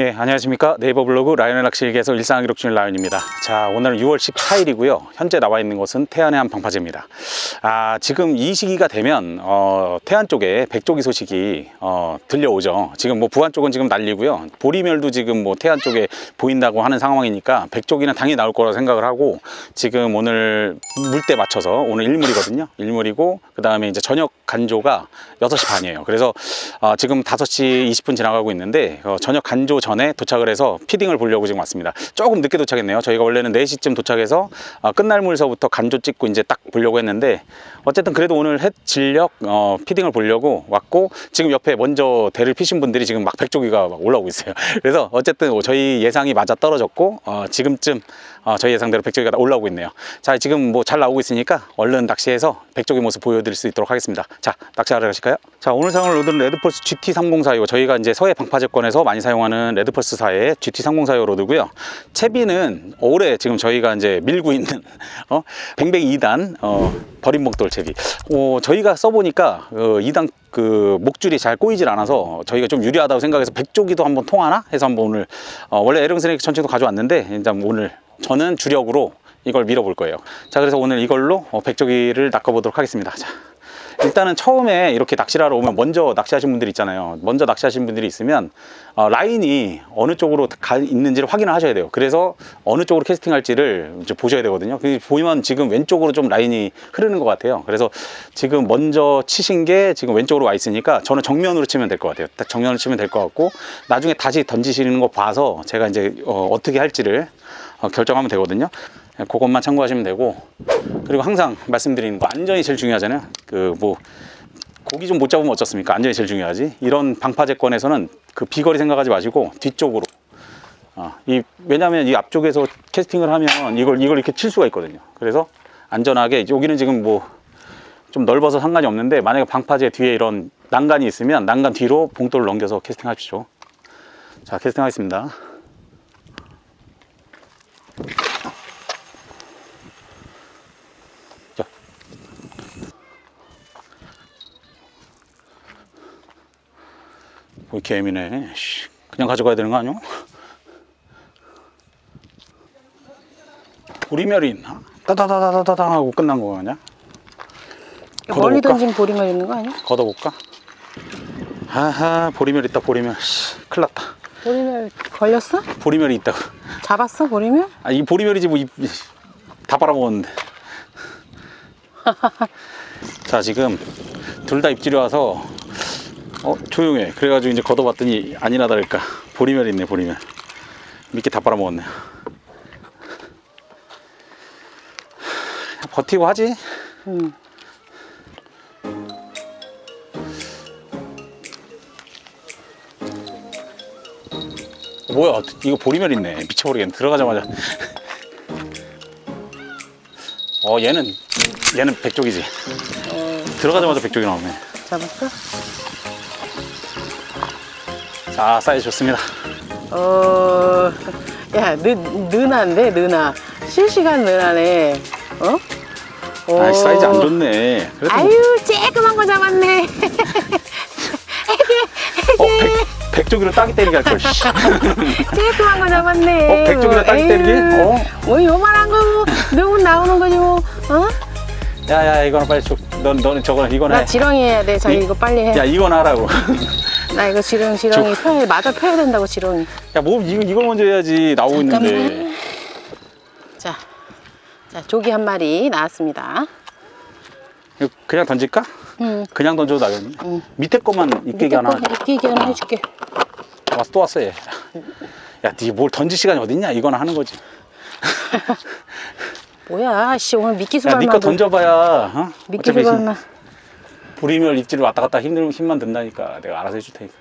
예, 안녕하십니까. 네이버 블로그 라이언의 낚시일기에서 일상 기록 중인 라이언입니다. 자, 오늘은 6월 14일이고요. 현재 나와 있는 곳은 태안의 한 방파제입니다. 아, 지금 이 시기가 되면, 어, 태안 쪽에 백조기 소식이, 어, 들려오죠. 지금 뭐 부안 쪽은 지금 난리고요. 보리멸도 지금 뭐 태안 쪽에 보인다고 하는 상황이니까 백조기는 당연히 나올 거라고 생각을 하고 지금 오늘 물때 맞춰서 오늘 일물이거든요. 일물이고, 그 다음에 이제 저녁 간조가 6시 반이에요. 그래서 어, 지금 5시 20분 지나가고 있는데 어, 저녁 간조 전에 도착을 해서 피딩을 보려고 지금 왔습니다. 조금 늦게 도착했네요. 저희가 원래는 4시쯤 도착해서 어, 끝날 물서부터 간조 찍고 이제 딱 보려고 했는데 어쨌든 그래도 오늘 햇 진력 어, 피딩을 보려고 왔고 지금 옆에 먼저 대를 피신 분들이 지금 막 백조기가 막 올라오고 있어요. 그래서 어쨌든 저희 예상이 맞아 떨어졌고 어, 지금쯤 어, 저희 예상대로 백조기가 올라오고 있네요. 자 지금 뭐 잘 나오고 있으니까 얼른 낚시해서 백조기 모습 보여드릴 수 있도록 하겠습니다. 자 낚시하러 가실까요? 자 오늘 사용할 로드는 레드펄스 GT3045 저희가 이제 서해 방파제권에서 많이 사용하는 레드펄스사의 GT3045 로드고요. 채비는 올해 지금 저희가 이제 밀고 있는 어, 뱅뱅 2단 어, 버림목돌 채비. 어, 저희가 써보니까 어, 2단 그 목줄이 잘 꼬이질 않아서 저희가 좀 유리하다고 생각해서 백조기도 한번 통하나 해서 한번 오늘 어, 원래 에르슨스네이크 전체도 가져왔는데 이제 오늘 저는 주력으로 이걸 밀어볼 거예요. 자, 그래서 오늘 이걸로 어, 백조기를 낚아보도록 하겠습니다. 자, 일단은 처음에 이렇게 낚시를 하러 오면 먼저 낚시하신 분들이 있잖아요. 먼저 낚시하신 분들이 있으면 어, 라인이 어느 쪽으로 가 있는지를 확인을 하셔야 돼요. 그래서 어느 쪽으로 캐스팅할지를 보셔야 되거든요. 그 보면 지금 왼쪽으로 좀 라인이 흐르는 것 같아요. 그래서 지금 먼저 치신 게 지금 왼쪽으로 와 있으니까 저는 정면으로 치면 될 것 같아요. 딱 정면으로 치면 될 것 같고 나중에 다시 던지시는 거 봐서 제가 이제 어, 어떻게 할지를 어, 결정하면 되거든요. 그것만 참고하시면 되고 그리고 항상 말씀드리는 거 안전이 제일 중요하잖아요. 그 뭐 고기 좀 못 잡으면 어쩌습니까? 안전이 제일 중요하지. 이런 방파제권에서는 그 비거리 생각하지 마시고 뒤쪽으로. 아, 이 왜냐하면 이 앞쪽에서 캐스팅을 하면 이걸 이걸 이렇게 칠 수가 있거든요. 그래서 안전하게 여기는 지금 뭐 좀 넓어서 상관이 없는데 만약에 방파제 뒤에 이런 난간이 있으면 난간 뒤로 봉돌을 넘겨서 캐스팅 하십시오. 자, 캐스팅 하겠습니다. 예민해. 씨, 그냥 가져가야 되는 거 아니야? 보리멸이 있나? 따다다다다다 하고 끝난 거 아니야? 멀리 걷어볼까? 던진 보리멸 있는 거 아니야? 걷어볼까? 아하 보리멸 있다 보리멸 씨, 큰일 났다 보리멸 걸렸어? 보리멸이 있다고 잡았어 보리멸? 아 이 보리멸이지 뭐다 빨아먹었는데 자 지금 둘 다 입질이 와서 어 조용해. 그래가지고 이제 걷어봤더니 아니나 다를까. 보리멸 있네 보리멸. 미끼 다 빨아먹었네. 버티고 하지? 응. 뭐야? 이거 보리멸 있네. 미쳐버리겠네. 들어가자마자. 어 얘는 얘는 백쪽이지. 들어가자마자 백쪽이 나오네. 잡았어? 자 사이즈 좋습니다 어, 야, 느, 느나인데, 느나. 실시간 느나네. 어? 아 오. 사이즈 안 좋네 그래도 아유, 쬐끄만 거 잡았네. 어, 백, 백쪽이로 따기 때리게 할걸 씨. 쬐끄만 거 잡았네. 어, 백종이나 따기 때리기? 어? 뭐, 요만한 거, 뭐, 누군 나오는 거지, 뭐. 어? 야야 이거는 빨리 줘. 넌, 너는 저거는 이거는 나 해. 지렁이 해야 돼. 자기 이- 이거 빨리 해. 야 이건 하라고 나 이거 지렁이, 지렁이 펴야, 맞아 펴야 된다고, 지렁이. 야 뭐 이거, 이걸 먼저 해야지 나오고 있는데 잠깐만. 자, 자, 조기 한 마리 나왔습니다. 이거 그냥 던질까? 응. 그냥 던져도 나겠네 응. 밑에 것만 이끼기 하나 이끼기 하나 해줄게. 왔어 또 왔어 얘. 야, 니 뭘 던질 시간이 어딨냐? 이거나 하는 거지. 뭐야, 씨 오늘 미끼 야, 수발만. 니거 던져봐야, 어? 미끼 어차피 수발만. 부리멸 입질을 왔다 갔다 힘들, 힘만 든다니까. 내가 알아서 해줄 테니까.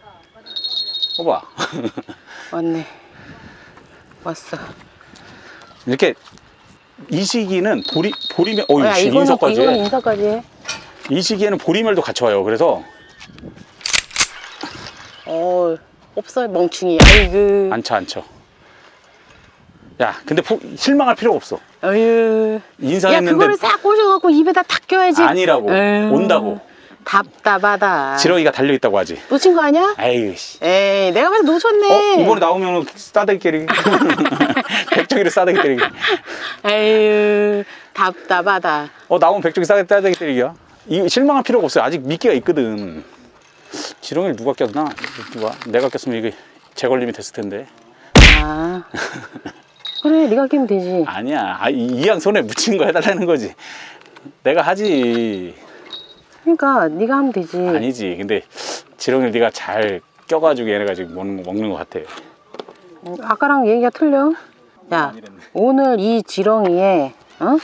봐봐. 왔네. 왔어. 이렇게, 이 시기는 보리, 보리멸, 어이, 야, 씨, 이거는 인석까지. 이건 해. 인사까지 해. 이 시기에는 보리멸도 같이 와요. 그래서 어, 없어 멍충이. 아이고. 안 쳐, 안 쳐. 야, 근데 포- 실망할 필요가 없어. 어휴. 야, 인사했는데 그거를 싹 꽂아갖고 입에다 탁 껴야지. 아니라고. 에휴. 온다고. 답답하다. 지렁이가 달려있다고 하지. 놓친 거 아니야? 아이고, 씨. 에이, 내가 봐서 놓쳤네. 어, 이번에 나오면 싸대기 때리기. 백조기를 싸대기 때리기. 에휴, 답답하다. 어, 나오면 싸대기 싸대기 때리기야. 이 실망할 필요가 없어요. 아직 미끼가 있거든. 지렁이를 누가 꼈나? 누가? 내가 꼈으면 이게 재걸림이 됐을 텐데. 아. 그래, 네가 끼면 되지. 아니야. 아, 이- 이양 손에 묻힌 거 해달라는 거지. 내가 하지. 그러니까 네가 하면 되지. 아니지. 근데 지렁이를 네가 잘 껴가지고 얘네가 지금 먹는, 먹는 것 같아. 음, 아까랑 얘기가 틀려. 야. 오늘 이 지렁이에 어?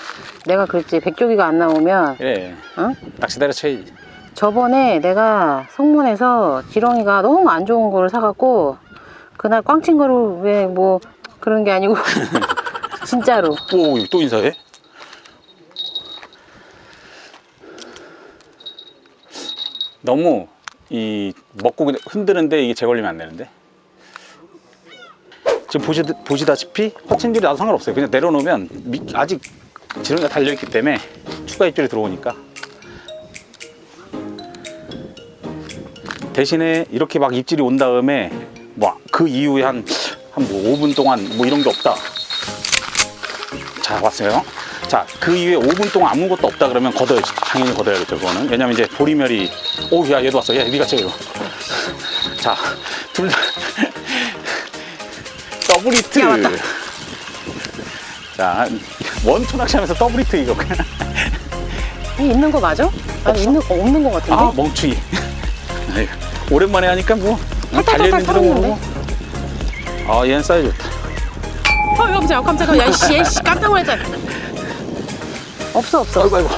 내가 그랬지 백조기가 안 나오면 그래. 어? 낚시 때려쳐야지. 저번에 내가 성문에서 지렁이가 너무 안 좋은 거를 사갖고 그날 꽝친 거를 왜 뭐 그런 게 아니고 진짜로 오, 또 인사해? 너무 이 먹고 흔드는데 이게 재걸리면 안 되는데. 지금 보시, 보시다시피 허친질이 나도 상관없어요. 그냥 내려놓으면 미- 아직 지렁이가 달려있기 때문에 추가 입질이 들어오니까. 대신에 이렇게 막 입질이 온 다음에 뭐 그 이후에 한, 한 뭐 5분 동안 뭐 이런 게 없다. 자 왔어요. 자 그 이후에 5분 동안 아무것도 없다 그러면 걷어야지. 당연히 걷어야겠죠 그거는. 왜냐면 이제 보리멸이 오야 얘도 왔어. 야 네가 채요. 자둘 다 더블 히트. 자 원투 낚시하면서 더블 히트 이거. 이 있는 거 맞아? 아니 있는 거 없는 거 같은데? 아 멍충이. 아이고, 오랜만에 하니까 뭐 탈탈탈탈 달려있는지도? 모르고. 아 얘는 사이즈 좋다. 어 깜짝이야 깜짝이야 야이씨 깜짝 놀랐잖아 없어 없어 아이고 아이고.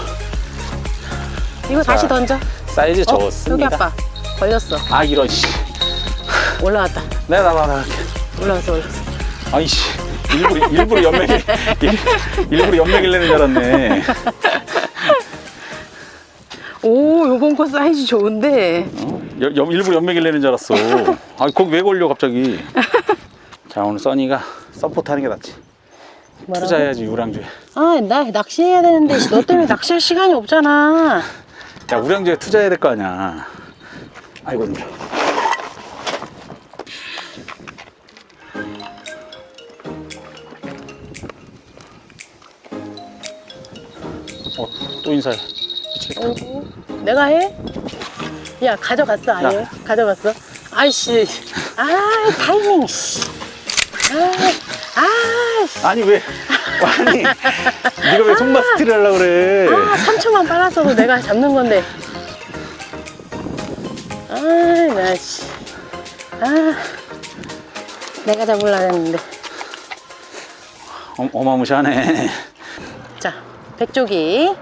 이거 다시 자, 던져 사이즈 어, 여기 좋습니다. 아빠 걸렸어 아 이런 씨. 올라왔다 내가 나가 나가. 올라왔어 올라왔어 아이씨 일부러 일부러 연맥이 일, 일부러 연맥을 내는 줄 알았네. 오 요번 거 사이즈 좋은데 어? 여- 여- 일부러 연맥을 내는 줄 알았어. 아 거기 왜 걸려 갑자기? 자 오늘 써니가 서포트 하는 게 낫지. 뭐라고? 투자해야지 유랑주에. 아 나 낚시해야 되는데 너 때문에 낚시할 시간이 없잖아 야 우량주에 투자해야 될 거 아니야. 아이고 힘들어. 어 또 인사해. 미치겠다. 오, 내가 해? 야 가져갔어 아예 야. 가져갔어 아이씨 아 타이밍 씨. 아, 아, 씨. 아니 왜 아니 네가 왜 손맛 스틸을 하려고 그래? 아 3초만 빨았어도 내가 잡는 건데. 아 나 씨. 아 내가 잡으려 했는데. 어, 어마무시하네. 자 백조기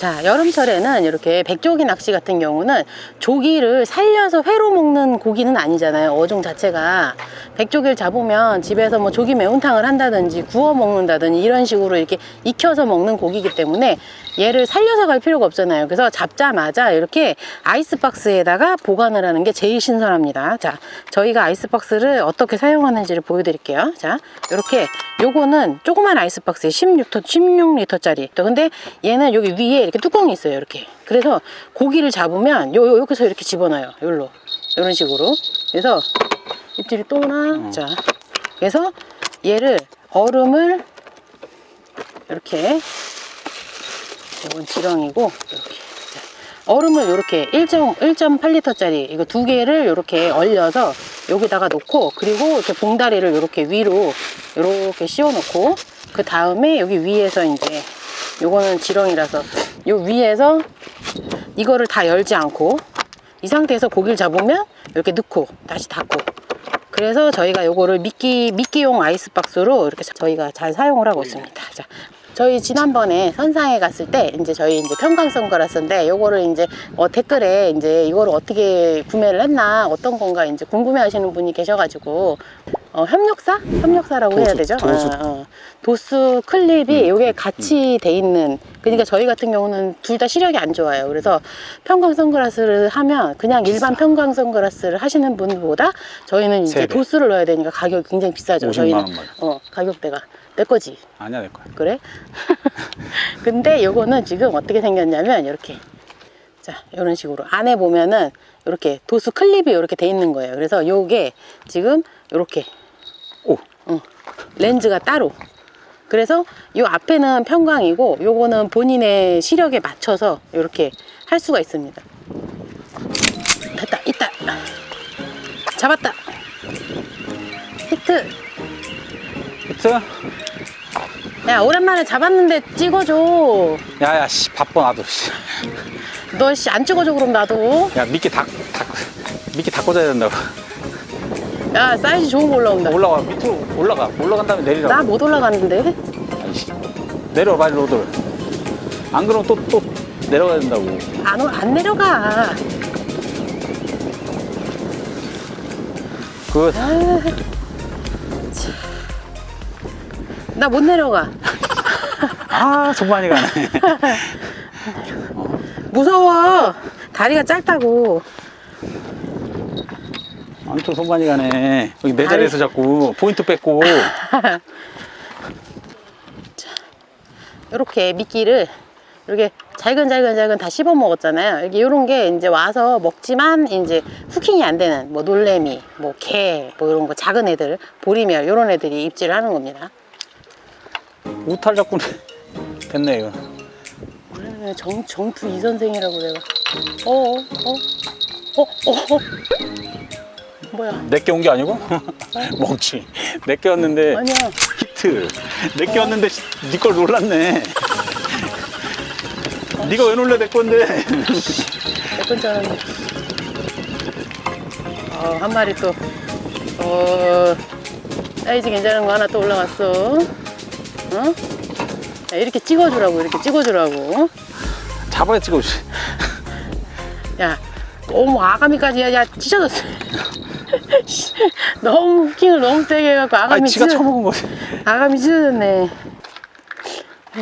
자 여름철에는 이렇게 백조기 낚시 같은 경우는 조기를 살려서 회로 먹는 고기는 아니잖아요. 어종 자체가. 백조기를 잡으면 집에서 뭐 조기 매운탕을 한다든지 구워 먹는다든지 이런 식으로 이렇게 익혀서 먹는 고기이기 때문에 얘를 살려서 갈 필요가 없잖아요. 그래서 잡자마자 이렇게 아이스박스에다가 보관을 하는 게 제일 신선합니다. 자 저희가 아이스박스를 어떻게 사용하는지를 보여드릴게요. 자 이렇게 요거는 조그만 아이스박스에 16리터 16리터짜리. 근데 얘는 여기 위에 이렇게 뚜껑이 있어요 이렇게. 그래서 고기를 잡으면 요, 요 여기서 이렇게 집어넣어요 요로. 이런 식으로. 그래서 입질이 또 오나. 자 그래서 얘를 얼음을 이렇게 이건 지렁이고 이렇게 자, 얼음을 이렇게 1.1.8리터짜리 이거 두 개를 이렇게 얼려서 여기다가 놓고 그리고 이렇게 봉다리를 이렇게 위로 이렇게 씌워 놓고 그 다음에 여기 위에서 이제 요거는 지렁이라서 요 위에서 이거를 다 열지 않고 이 상태에서 고기를 잡으면 이렇게 넣고 다시 닫고 그래서 저희가 요거를 미끼 미끼용 아이스박스로 이렇게 저희가 잘 사용을 하고 있습니다. 자, 저희 지난번에 선상에 갔을 때 이제 저희 이제 평강성 거랐었는데 요거를 이제 어, 댓글에 이제 이거를 어떻게 구매를 했나 어떤 건가 이제 궁금해 하시는 분이 계셔가지고 어, 협력사? 협력사라고 해야 도수, 되죠? 도수. 어, 어. 도수 클립이 이게 같이 돼 있는 그러니까 저희 같은 경우는 둘 다 시력이 안 좋아요. 그래서 평광 선글라스를 하면 그냥 일반 평광 선글라스를 하시는 분보다 저희는 이제 세 배. 도수를 넣어야 되니까 가격이 굉장히 비싸죠. 50만 저희는. 어, 가격대가 내 거지. 아니야 내 거야. 그래? 근데 요거는 지금 어떻게 생겼냐면 이렇게 자 이런 식으로 안에 보면은 이렇게 도수 클립이 이렇게 돼 있는 거예요. 그래서 요게 지금 이렇게 오 렌즈가 따로. 그래서 요 앞에는 평광이고 요거는 본인의 시력에 맞춰서 이렇게 할 수가 있습니다. 됐다, 있다. 잡았다. 히트. 히트. 야 오랜만에 잡았는데 찍어줘. 야야 씨 바빠 나도. 씨. 너씨안 찍어줘 그럼 나도. 야 미끼 다, 다 미끼 다 꽂아야 된다고. 야 사이즈 좋은 거 올라온다. 올라가 밑으로 올라가 올라간 다음에 내리라고. 나 못 올라갔는데. 아이씨. 내려 빨리 로드. 안 그러면 또 또 내려가야 된다고. 안, 올- 안 내려가. 그 나 못 내려가. 아, 손 많이 가네. 무서워. 다리가 짧다고. 아무튼 손 많이 가네. 여기 내 자리에서 자꾸 포인트 뺏고. 이렇게 미끼를 이렇게 잘근잘근잘근 다 씹어 먹었잖아요. 여기 이런 게 이제 와서 먹지만 이제 후킹이 안 되는 뭐 놀래미, 뭐 개, 뭐 이런 거 작은 애들, 보리멸 이런 애들이 입질을 하는 겁니다. 우탈 잡고 됐네, 이거. 정, 정투 이 선생이라고 내가. 어, 어, 어, 어, 어. 뭐야? 내게 온 게 아니고? 멍치. 내게 왔는데 아니야. 히트. 내게 왔는데 니걸 놀랐네. 네가 왜 놀래 내 건데? 몇 번째 알았네. 어, 한 마리 또, 어, 사이즈 괜찮은 거 하나 또 올라왔어. 어? 야, 이렇게 찍어주라고, 이렇게 찍어주라고. 잡아야 찍어. 야, 너무 아가미까지, 야, 야, 찢어졌어. 너무 후킹을 너무 세게 해갖고 아, 아가미 지가 찢어, 처먹은 거지. 아가미 찢어졌네.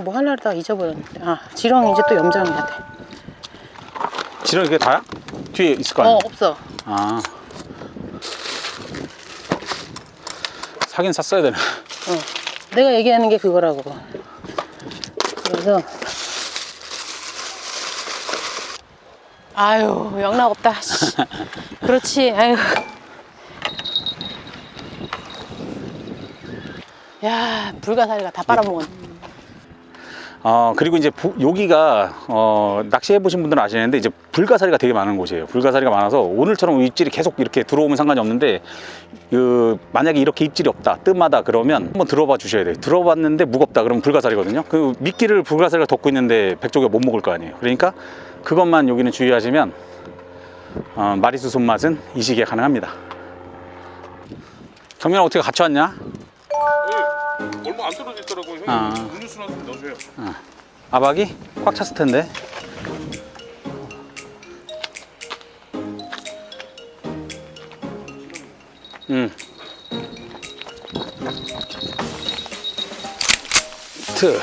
뭐 하려고 다가 잊어버렸는데. 아, 지렁이 이제 또 염장해야 돼. 지렁이 그게 다야? 뒤에 있을 거 어, 아니야? 없어. 아. 사긴 샀어야 되네. 어, 내가 얘기하는 게 그거라고. 그래서 아유 영락 없다. 씨. 그렇지. 아유. 야 불가사리가 다 빨아먹었네. 어, 그리고 이제 부- 여기가 어, 낚시해 보신 분들은 아시는데 이제 불가사리가 되게 많은 곳이에요. 불가사리가 많아서 오늘처럼 입질이 계속 이렇게 들어오면 상관이 없는데 그 만약에 이렇게 입질이 없다, 뜸하다 그러면 한번 들어봐 주셔야 돼요. 들어봤는데 무겁다 그러면 불가사리거든요. 그 미끼를 불가사리가 덮고 있는데 백조개 못 먹을 거 아니에요. 그러니까 그것만 여기는 주의하시면 어, 마리수 손맛은 이 시기에 가능합니다. 정민아 어떻게 같이 왔냐? 네, 얼마 안 떨어져 있더라고요. 형님 아. 음료수나 좀 넣어줘요. 아박이 꽉 찼을 텐데. 음. 트.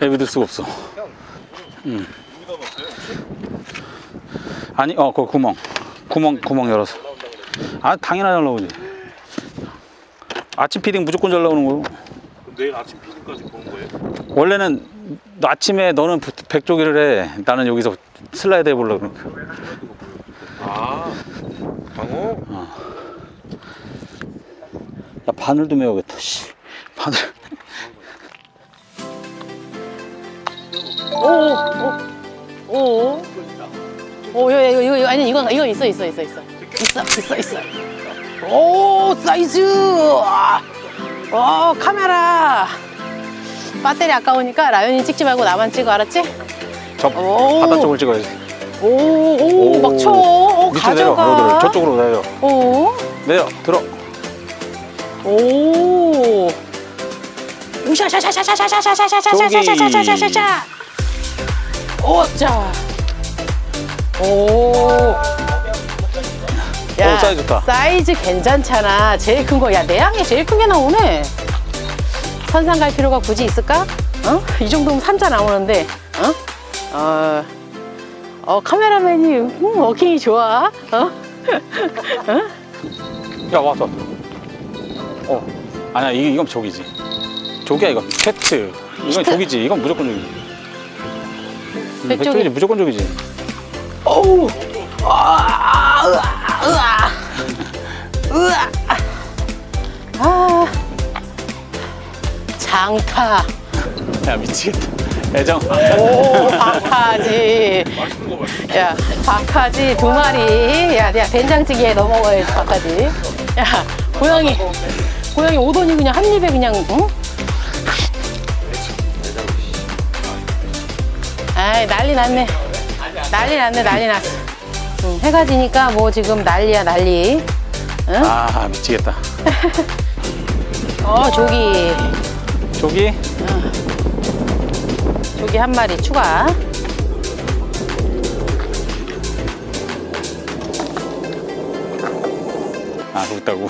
배 믿을 수가 없어. 누구 담았어요? 아니, 어, 그 구멍. 구멍, 구멍 열어서. 아, 당연하게 잘 나오지. 아침 피딩 무조건 잘 나오는 거고. 그럼 내일 아침 피딩까지 본 거예요? 원래는 아침에 너는 부- 백조기를 해. 나는 여기서 슬라이드 해보려고 그러니까. 아, 방어? 야, 바늘도 메워야겠다, 씨. 바늘. 오. 오 이거 이거 이거 아니 이거 이거 있어 있어 있어 있어 있어 있어 있어. 오 사이즈. 와. 어 카메라. 배터리 아까우니까 라연이 찍지 말고 나만 찍어 알았지? 저 오. 바다 쪽을 찍어야지. 오오 막 쳐. 오, 밑으로 내려, 가져가. 로드를. 저쪽으로 내려. 오. 내려 들어. 오. 우샤샤샤샤샤샤샤샤샤샤샤샤샤샤샤. 오자. 오. 오, 사이즈 좋다. 사이즈 괜찮잖아. 제일 큰 거. 야, 내 양이 제일 큰 게 나오네. 선상 갈 필요가 굳이 있을까? 어? 이 정도면 삼자 나오는데, 어? 어, 어 카메라맨이 음, 워킹이 좋아. 어? 야 왔어. 어 아니야 이게 이건 조기지. 조기야 이거 캣츠. 이건 조기지. 이건 무조건 조기. 음, 백조기. 백조기지 무조건 조기지. 어우. 아, 으아, 으아. 으아. 아. 장타. 야 미치겠다. 애정. 오, 박하지. 야, 박하지 두 마리. 야, 야, 된장찌개에 넣어 먹어야지, 박하지. 야, 고양이. 고양이 오더니 그냥 한 입에 그냥, 응? 아이, 난리 났네. 난리 났네, 난리 났어. 응, 해가 지니까 뭐 지금 난리야, 난리. 응? 아 미치겠다. 어, 조기. 조기. 조기 한 마리 추가. 아 그렇다고.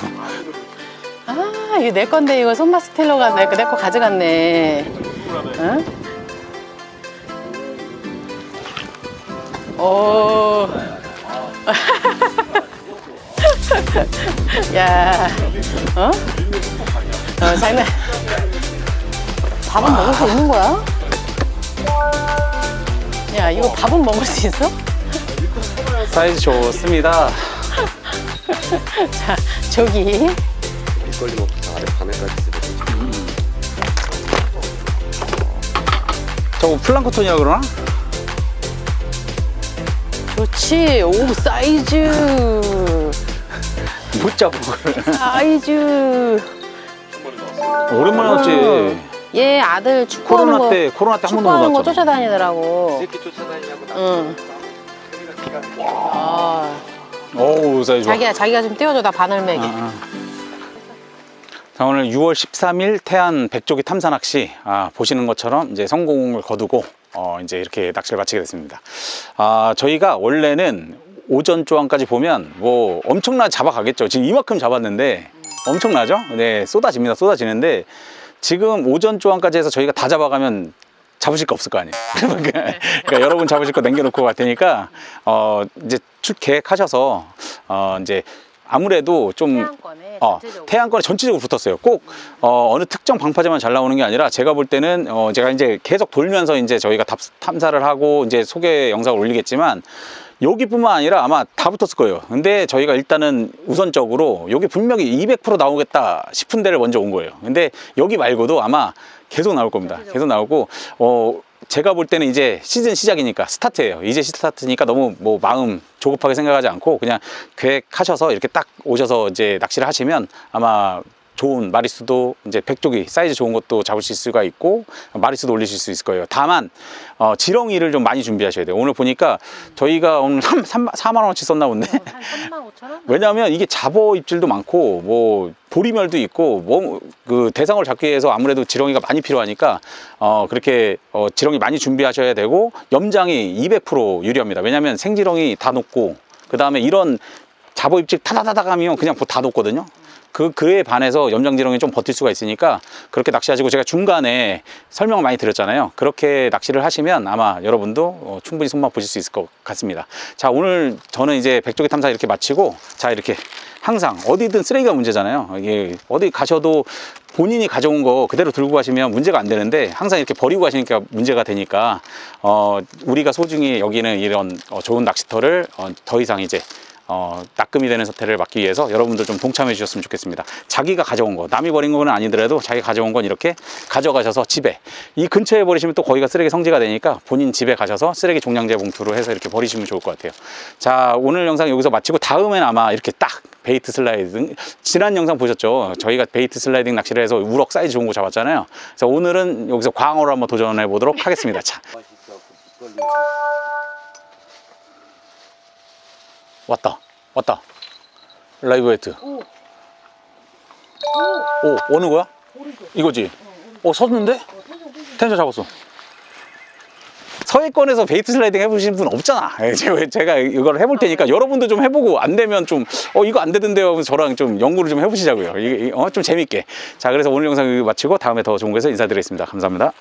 아, 이거 내 건데, 이거 손맛 스텔러가 내, 내거 가져갔네. 응? 오. 야, 어? 어, 장난. 밥은 먹을 수 있는 거야? 야, 이거 밥은 먹을 수 있어? 사이즈 좋습니다. 자, 저기. 밑걸림 없이 아래 바늘까지 쓰고 저거 플랑크톤이라 그러나? 좋지. 오, 사이즈. 못 그걸. 사이즈. 오랜만에 왔지. 얘 아들 축구하는 코로나 거. 때 코로나 때 한 번도 축구하는 못거 왔잖아. 쫓아다니더라고. 새끼 쫓아다니냐고 나 응. 아, 어우 사이즈 좋아. 자기야, 자기가 좀 띄워줘. 나 바늘. 아, 아. 자, 오늘 6월 13일 태안 백조기 탐사 낚시 아, 보시는 것처럼 이제 성공을 거두고 어, 이제 이렇게 낚시를 마치게 됐습니다. 아, 저희가 원래는 오전 조항까지 보면 뭐 엄청나게 잡아가겠죠. 지금 이만큼 잡았는데 엄청나죠? 네, 쏟아집니다. 쏟아지는데 지금 오전 조항까지 해서 저희가 다 잡아가면 잡으실 거 없을 거 아니에요. 그러니까, 그러니까 여러분 잡으실 거 남겨놓고 갈 테니까 어, 이제 출 계획하셔서 어, 이제 아무래도 좀 태양권에 어, 전체적으로. 태양권에 전체적으로 붙었어요. 꼭 어, 느 특정 방파제만 잘 나오는 게 아니라 제가 볼 때는 어, 제가 이제 계속 돌면서 이제 저희가 탐, 탐사를 하고 이제 소개 영상을 올리겠지만 여기뿐만 아니라 아마 다 붙었을 거예요. 근데 저희가 일단은 우선적으로 여기 분명히 200% 나오겠다 싶은 데를 먼저 온 거예요. 근데 여기 말고도 아마 계속 나올 겁니다. 계속 나오고 어 제가 볼 때는 이제 시즌 시작이니까 스타트예요. 이제 스타트니까 너무 뭐 마음 조급하게 생각하지 않고 그냥 계획하셔서 이렇게 딱 오셔서 이제 낚시를 하시면 아마 좋은 마리수도 이제 백조기 사이즈 좋은 것도 잡으실 수가 있고 마리수도 올리실 수 있을 거예요. 다만 어, 지렁이를 좀 많이 준비하셔야 돼요. 오늘 보니까 저희가 오늘 3, 3, 4만 원어치 썼나 본데 한 3만 5천 원? 왜냐하면 이게 잡어 입질도 많고 뭐 보리멸도 있고 뭐 그 대상을 잡기 위해서 아무래도 지렁이가 많이 필요하니까 어 그렇게 어 지렁이 많이 준비하셔야 되고 염장이 200% 유리합니다. 왜냐하면 생지렁이 다 녹고 그 다음에 이런 잡어 입질 타다다닥 하면 그냥 다 녹거든요. 그, 그에 반해서 염장지렁이 좀 버틸 수가 있으니까 그렇게 낚시하시고 제가 중간에 설명을 많이 드렸잖아요. 그렇게 낚시를 하시면 아마 여러분도 어, 충분히 손맛 보실 수 있을 것 같습니다. 자, 오늘 저는 이제 백조기 탐사 이렇게 마치고 자, 이렇게 항상 어디든 쓰레기가 문제잖아요. 이게 어디 가셔도 본인이 가져온 거 그대로 들고 가시면 문제가 안 되는데 항상 이렇게 버리고 가시니까 문제가 되니까 어, 우리가 소중히 여기는 이런 어, 좋은 낚시터를 어, 더 이상 이제 어, 납금이 되는 사태를 막기 위해서 여러분들 좀 동참해 주셨으면 좋겠습니다. 자기가 가져온 거, 남이 버린 거는 아니더라도 자기가 가져온 건 이렇게 가져가셔서 집에 이 근처에 버리시면 또 거기가 쓰레기 성지가 되니까 본인 집에 가셔서 쓰레기 종량제 봉투로 해서 이렇게 버리시면 좋을 것 같아요. 자, 오늘 영상 여기서 마치고 다음엔 아마 이렇게 딱 베이트 슬라이딩 지난 영상 보셨죠? 저희가 베이트 슬라이딩 낚시를 해서 우럭 사이즈 좋은 거 잡았잖아요. 그래서 오늘은 여기서 광어로 한번 도전해 보도록 하겠습니다. 자, 왔다, 왔다. 라이브 웨이트. 오. 오, 어느 거야? 이거지? 어, 섰는데? 텐션 잡았어. 서해권에서 베이트 슬라이딩 해보신 분 없잖아. 예, 제가- 이걸 해볼 테니까 여러분도 좀 해보고 안 되면 좀, 어, 이거 안 되던데요. 하면서 저랑 좀 연구를 좀 해보시자고요. 이게, 어, 좀 재밌게. 자, 그래서 오늘 영상 마치고 다음에 더 좋은 거에서 인사드리겠습니다. 감사합니다.